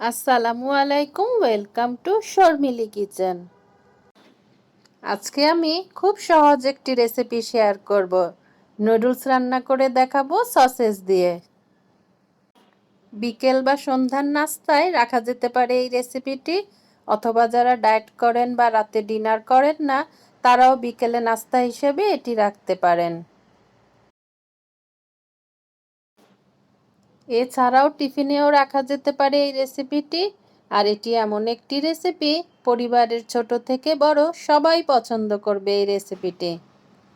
আসসালামু আলাইকুম, welcome to Sharmili kitchen. আজকে আমি খুব সহজ একটি রেসিপি শেয়ার করব। নুডলস রান্না করে দেখাবো সসেস দিয়ে। বিকেল বা সন্ধ্যার নাস্তায় রাখা যেতে পারে এই রেসিপিটি, অথবা যারা ডায়েট করেন বা রাতে ডিনার করেন না, তারাও বিকেলে নাস্তা হিসেবে এটি রাখতে পারেন। এছাড়াও টিফিনেও রাখা যেতে পারে এই রেসিপিটি। আর এটি এমন একটি রেসিপি, পরিবারের ছোট থেকে বড় সবাই পছন্দ করবে এই রেসিপিটি।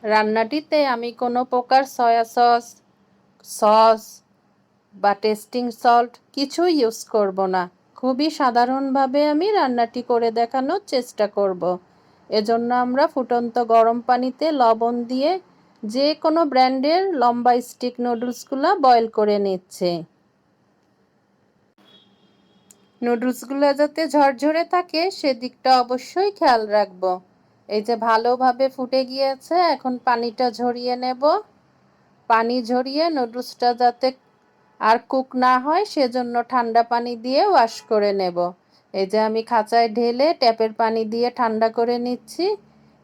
রান্নাটিতে আমি কোনো প্রকার সয়া সস সস বা টেস্টিং সল্ট কিছুই ইউজ করব না। খুবই সাধারণভাবে আমি রান্নাটি করে দেখানোর চেষ্টা করব। এজন্য আমরা ফুটন্ত গরম পানিতে লবণ দিয়ে যে কোনো ব্র্যান্ডের লম্বা স্টিক নুডলসগুলো বয়েল করে নিচ্ছে। নুডলসগুলো যাতে ঝরঝরে থাকে, সেদিকটা অবশ্যই খেয়াল রাখব। এই যে ভালোভাবে ফুটে গিয়েছে, এখন পানিটা ঝরিয়ে নেব। পানি ঝরিয়ে নুডলসটা যাতে আর কুক না হয়, সেজন্য ঠান্ডা পানি দিয়ে ওয়াশ করে নেব। এই যে আমি খাঁচায় ঢেলে ট্যাপের পানি দিয়ে ঠান্ডা করে নিচ্ছি।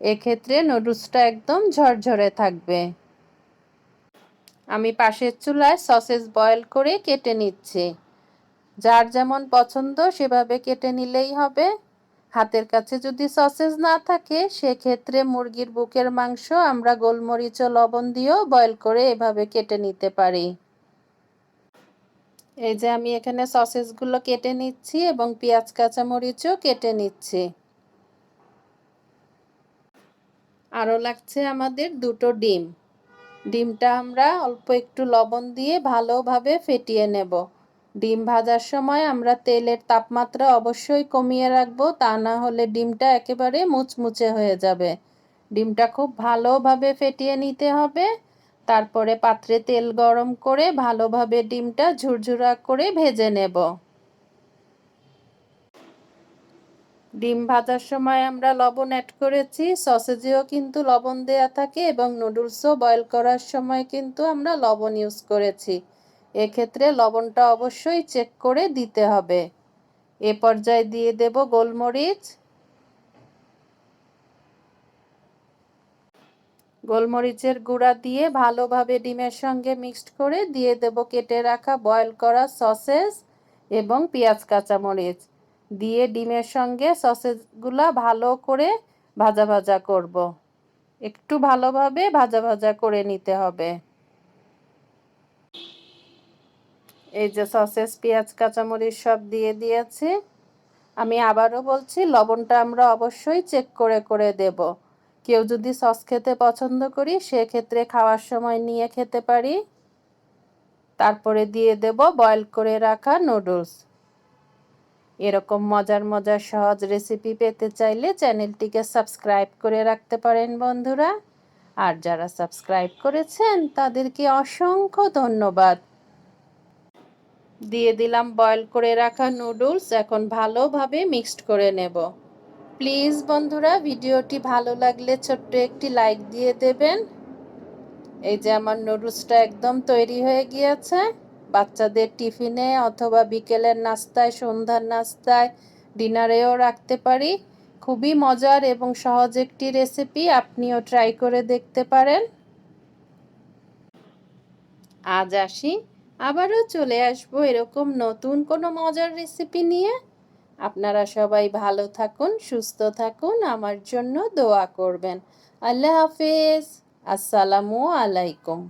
এক্ষেত্রে নুডলসটা একদম ঝরঝরে থাকবে। আমি পাশের চুলায় সসেস বয়েল করে কেটে নিচ্ছি। যার যেমন পছন্দ সেভাবে কেটে নিলেই হবে। হাতের কাছে যদি সসেজ না থাকে, সেক্ষেত্রে মুরগির বুকের মাংস, আমরা গোলমরিচ ও লবণ দিয়েও বয়েল করে এভাবে কেটে নিতে পারি। এই যে আমি এখানে সসেসগুলো কেটে নিচ্ছি এবং পেঁয়াজ, কাঁচামরিচও কেটে নিচ্ছি। আরও লাগছে আমাদের দুটো ডিম। ডিমটা আমরা অল্প একটু লবণ দিয়ে ভালোভাবে ফেটিয়ে নেব। ডিম ভাজার সময় আমরা তেলের তাপমাত্রা অবশ্যই কমিয়ে রাখব, তা না হলে ডিমটা একেবারে মুচমুচে হয়ে যাবে। ডিমটা খুব ভালোভাবে ফেটিয়ে নিতে হবে, তারপরে পাত্রে তেল গরম করে ভালোভাবে ডিমটা ঝুরঝুরা করে ভেজে নেব। ডিম ভাজার সময় আমরা লবণ অ্যাড করেছি সসেজেও কিন্তু লবণ দেয়া থাকে এবং নুডলসও বয়েল করার সময় কিন্তু আমরা লবণ ইউজ করেছি। এক্ষেত্রে লবণটা অবশ্যই চেক করে দিতে হবে। এ পর্যায়ে দিয়ে দেব গোলমরিচ। গোলমরিচের গুঁড়া দিয়ে ভালোভাবে ডিমের সঙ্গে মিক্সড করে দিয়ে দেব কেটে রাখা বয়েল করা সসেস এবং পেঁয়াজ, কাঁচামরিচ। দিয়ে ডিমের সঙ্গে সসেসগুলা ভালো করে ভাজা ভাজা করব। একটু ভালোভাবে ভাজা ভাজা করে নিতে হবে। এই যে সসেস, পেঁয়াজ, কাঁচামরিচ সব দিয়ে দিয়েছি। আমি আবারও বলছি, লবণটা আমরা অবশ্যই চেক করে করে দেব। কেউ যদি সস খেতে পছন্দ করি, সেক্ষেত্রে খাওয়ার সময় নিয়ে খেতে পারি। তারপরে দিয়ে দেব বয়েল করে রাখা নুডলস এরকম মজার মজার, সহজ রেসিপি পেতে চাইলে চ্যানেলটিকে সাবস্ক্রাইব করে রাখতে পারেন বন্ধুরা। আর যারা সাবস্ক্রাইব করেছেন, তাদেরকে অসংখ্য ধন্যবাদ। দিয়ে দিলাম বয়েল করে রাখা নুডলস এখন ভালোভাবে মিক্সড করে নেব। প্লিজ বন্ধুরা, ভিডিওটি ভালো লাগলে ছোট্ট একটি লাইক দিয়ে দেবেন। এই যে আমার নুডলসটা একদম তৈরি হয়ে গিয়েছে। বাচ্চাদের টিফিনে অথবা বিকেলের নাস্তায়, সন্ধ্যার নাস্তায় ডিনারেও রাখতে পারি। খুবই মজার এবং সহজ একটি রেসিপি আপনিও ট্রাই করে দেখতে পারেন। আজ আসি। আবারও চলে আসব এরকম নতুন কোনো মজার রেসিপি নিয়ে। আপনারা সবাই ভালো থাকুন, সুস্থ থাকুন, আমার জন্য দোয়া করবেন। আল্লাহ হাফেজ। আসসালামু আলাইকুম।